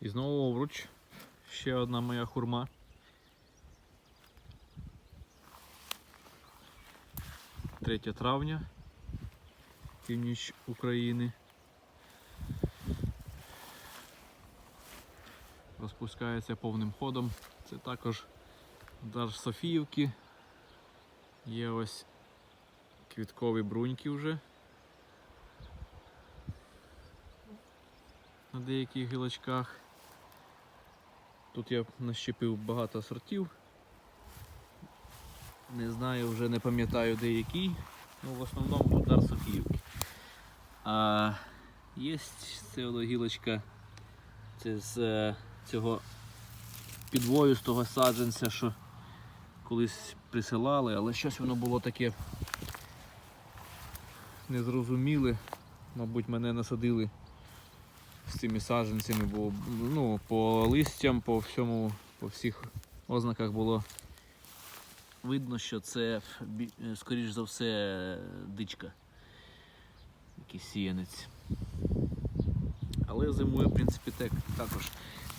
І знову овруч. Ще одна моя хурма. Третє травня. Північ України. Розпускається повним ходом. Це також дар Софіївки. Є ось квіткові бруньки вже. На деяких гілочках. Тут я нащепив багато сортів. Не знаю, вже не пам'ятаю де який. Ну, в основному тут дар Софіївки. А є ціла гілочка це з е, цього підвою, з того саджанця, що колись присилали, але щось воно було таке незрозуміле. Мабуть, мене насадили з цими саджанцями, бо ну, по листям, по всьому, по всіх ознаках було видно, що це е, скоріш за все дичка. Якийсь сіянець. Але зимою, в принципі, так, також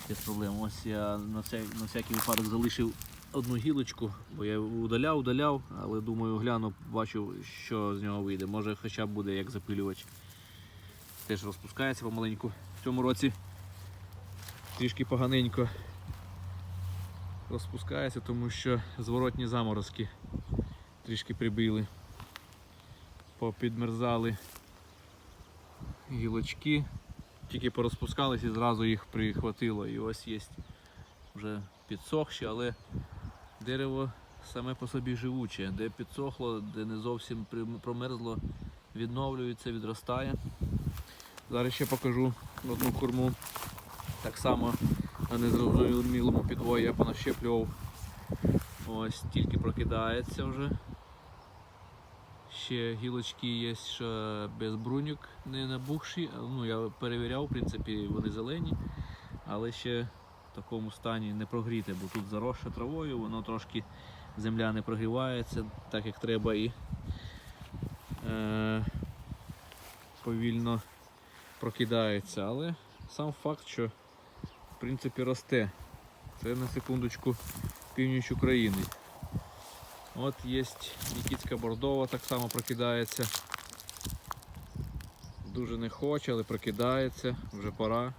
без проблем. Ось я на, вся, на всякий випадок залишив одну гілочку, бо я удаляв, удаляв, але думаю, гляну, бачу, що з нього вийде. Може хоча б буде як запилювач. Теж розпускається помаленьку. В цьому році трішки поганенько розпускається, тому що зворотні заморозки трішки прибили. Попідмерзали гілочки, тільки порозпускались і зразу їх прихватило. І ось є вже підсохші, але дерево саме по собі живуче, де підсохло, де не зовсім промерзло, відновлюється, відростає. Зараз ще покажу одну корму. Так само на незрозумілому підвої я понащеплював. Ось тільки прокидається вже. Ще гілочки є ще без бруньок, не набухші. Ну, я перевіряв, в принципі, вони зелені, але ще в такому стані не прогріте, бо тут заросше травою, воно трошки земля не прогрівається так як треба і е, повільно прокидається. Але сам факт, що в принципі росте. Це на секундочку північ України. От є Нікітська Бордова, так само прокидається. Дуже не хоче, але прокидається, вже пора.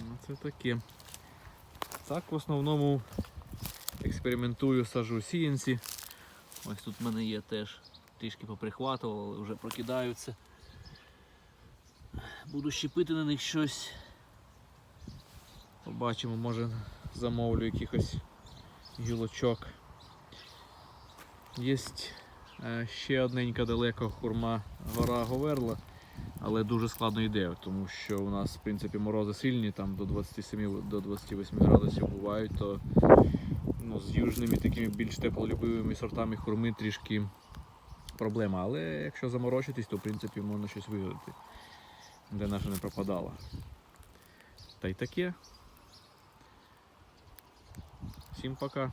Ну, Це таке. Так в основному експериментую, сажу сіянці. Ось тут в мене є теж трішки поприхватував, але вже прокидаються. Буду щепити на них щось. Побачимо, може замовлю якихось гілочок. Є е, ще одненька далека хурма гора Говерла, але дуже складно йде, тому що у нас в принципі морози сильні, там до 27 до 28 градусів бувають, то ну, з южними такими більш теплолюбивими сортами хурми трішки проблема. Але якщо заморочитись, то в принципі можна щось вигадати, де наша не пропадала. Та й таке. Всім пока.